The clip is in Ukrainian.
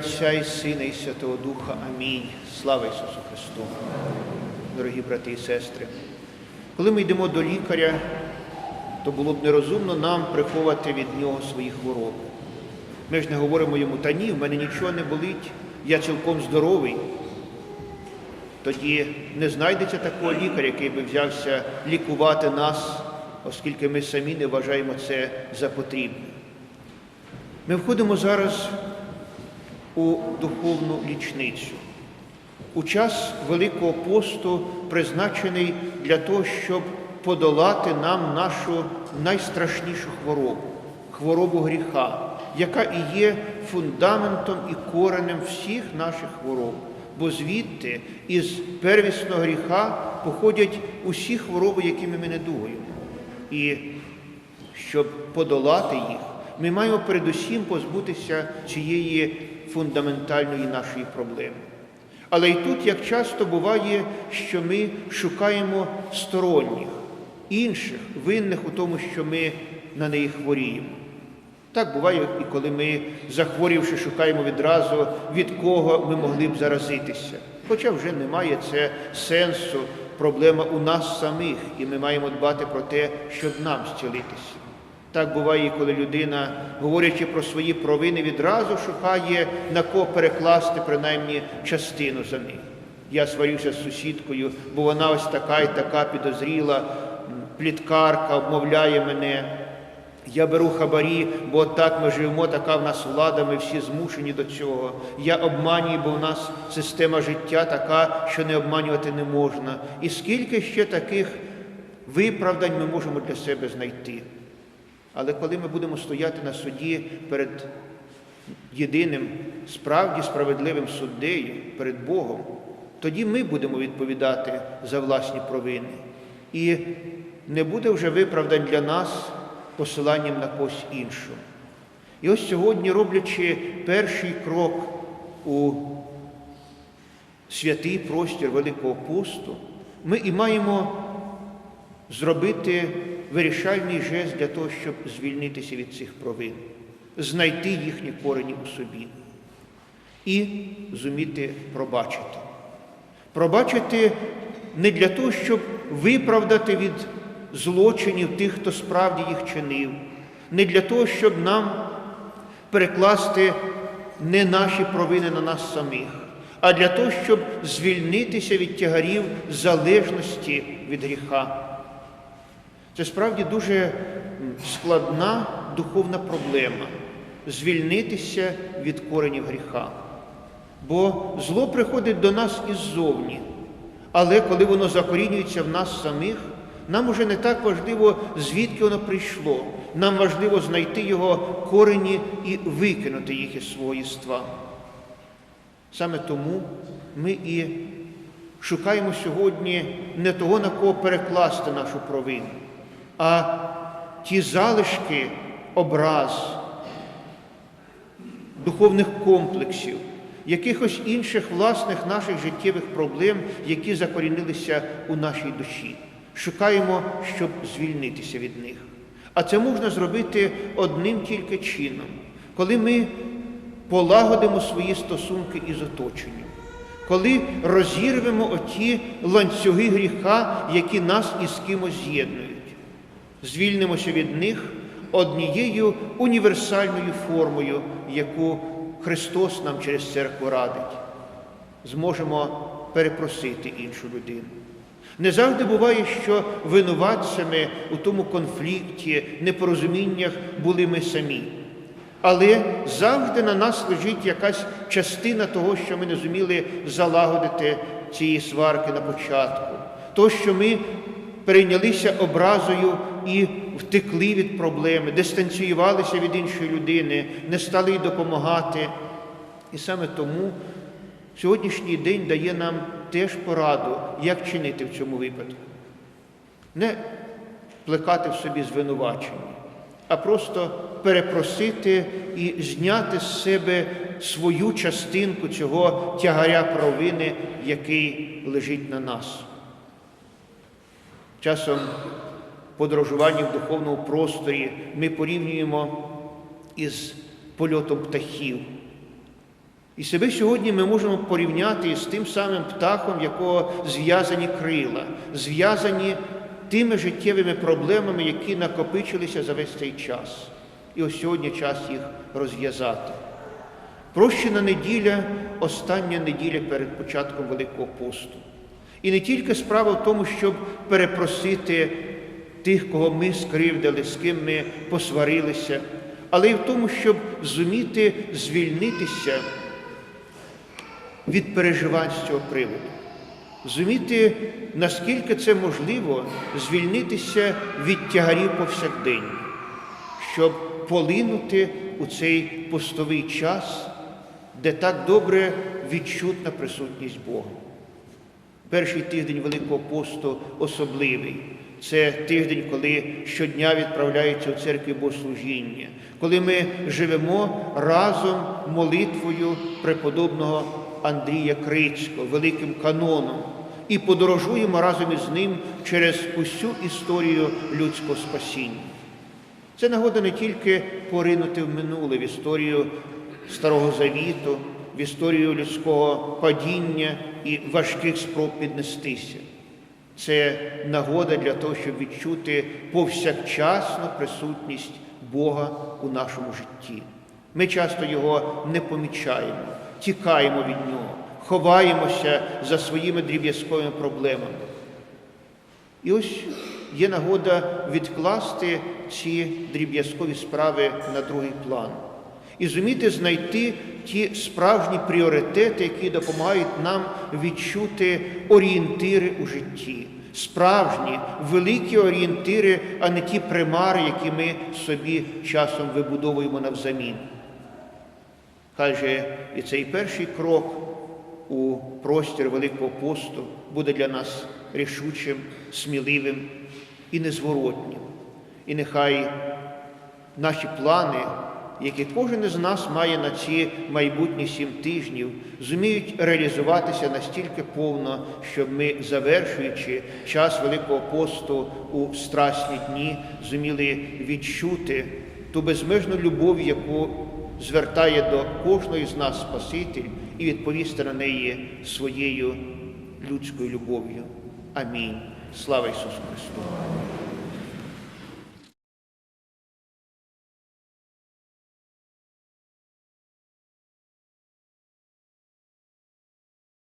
Отця і Сина, і Святого Духа. Амінь. Слава Ісусу Христу. Дорогі брати і сестри, коли ми йдемо до лікаря, то було б нерозумно нам приховати від нього свої хвороби. Ми ж не говоримо йому, та ні, в мене нічого не болить, я цілком здоровий. Тоді не знайдеться такого лікаря, який би взявся лікувати нас, оскільки ми самі не вважаємо це за потрібне. Ми входимо зараз у духовну лічницю. У час Великого посту призначений для того, щоб подолати нам нашу найстрашнішу хворобу хворобу гріха, яка і є фундаментом і коренем всіх наших хвороб. Бо звідти із первісного гріха походять усі хвороби, якими ми недугуємо. І щоб подолати їх, ми маємо передусім позбутися цієї фундаментальної нашої проблеми. Але і тут, як часто буває, що ми шукаємо сторонніх, інших, винних у тому, що ми на неї хворіємо. Так буває, і коли ми, захворівши, шукаємо відразу, від кого ми могли б заразитися. Хоча вже немає це сенсу, проблема у нас самих, і ми маємо дбати про те, щоб нам зцілитися. Так буває, коли людина, говорячи про свої провини, відразу шукає на кого перекласти принаймні частину за них. Я сварюся з сусідкою, бо вона ось така і така підозріла, пліткарка обмовляє мене. Я беру хабарі, бо так ми живемо, така в нас влада, ми всі змушені до цього. Я обманюю, бо в нас система життя така, що не обманювати не можна. І скільки ще таких виправдань ми можемо для себе знайти. Але коли ми будемо стояти на суді перед єдиним справді справедливим суддею, перед Богом, тоді ми будемо відповідати за власні провини. І не буде вже виправдань для нас посиланням на когось іншого. І ось сьогодні, роблячи перший крок у святий простір Великого посту, ми і маємо зробити вирішальний жест для того, щоб звільнитися від цих провин, знайти їхні корені у собі і зуміти пробачити. Пробачити не для того, щоб виправдати від злочинів тих, хто справді їх чинив, не для того, щоб нам перекласти не наші провини на нас самих, а для того, щоб звільнитися від тягарів залежності від гріха. Це справді дуже складна духовна проблема звільнитися від коренів гріха. Бо зло приходить до нас іззовні, але коли воно закорінюється в нас самих, нам уже не так важливо, звідки воно прийшло. Нам важливо знайти його корені і викинути їх із свого. Саме тому ми і шукаємо сьогодні не того, на кого перекласти нашу провину, а ті залишки образ, духовних комплексів, якихось інших власних наших життєвих проблем, які закорінилися у нашій душі. Шукаємо, щоб звільнитися від них. А це можна зробити одним тільки чином, коли ми полагодимо свої стосунки із оточенням, коли розірвемо оті ланцюги гріха, які нас із кимось з'єднують, звільнимося від них однією універсальною формою, яку Христос нам через церкву радить. Зможемо перепросити іншу людину. Не завжди буває, що винуватцями у тому конфлікті, непорозуміннях були ми самі. Але завжди на нас лежить якась частина того, що ми не зуміли залагодити цієї сварки на початку, то, що ми перейнялися образою і втекли від проблеми, дистанціювалися від іншої людини, не стали їй допомагати. І саме тому сьогоднішній день дає нам теж пораду, як чинити в цьому випадку. Не плекати в собі звинувачення, а просто перепросити і зняти з себе свою частинку цього тягаря провини, який лежить на нас. Часом подорожування в духовному просторі ми порівнюємо із польотом птахів. І себе сьогодні ми можемо порівняти з тим самим птахом, якого зв'язані крила, зв'язані тими життєвими проблемами, які накопичилися за весь цей час. І ось сьогодні час їх розв'язати. Прощена неділя остання неділя перед початком Великого посту. І не тільки справа в тому, щоб перепросити тих, кого ми скривдили, з ким ми посварилися, але й в тому, щоб зуміти звільнитися від переживань з цього приводу. Зуміти, наскільки це можливо, звільнитися від тягарів повсякдень, щоб полинути у цей постовий час, де так добре відчутна присутність Бога. Перший тиждень Великого посту особливий. Це тиждень, коли щодня відправляється у церкві богослужіння, коли ми живемо разом молитвою преподобного Андрія Крицького, великим каноном, і подорожуємо разом із ним через усю історію людського спасіння. Це нагода не тільки поринути в минуле, в історію Старого Завіту, в історію людського падіння і важких спроб піднестися. Це нагода для того, щоб відчути повсякчасну присутність Бога у нашому житті. Ми часто його не помічаємо, тікаємо від нього, ховаємося за своїми дріб'язковими проблемами. І ось є нагода відкласти ці дріб'язкові справи на другий план і зуміти знайти ті справжні пріоритети, які допомагають нам відчути орієнтири у житті, справжні великі орієнтири, а не ті примари, які ми собі часом вибудовуємо навзамін. Хай же і цей перший крок у простір Великого посту буде для нас рішучим, сміливим і незворотнім. І нехай наші плани, які кожен із нас має на ці майбутні сім тижнів, зуміють реалізуватися настільки повно, щоб ми, завершуючи час Великого посту у страсні дні, зуміли відчути ту безмежну любов, яку звертає до кожної з нас Спаситель, і відповісти на неї своєю людською любов'ю. Амінь. Слава Ісусу Христу!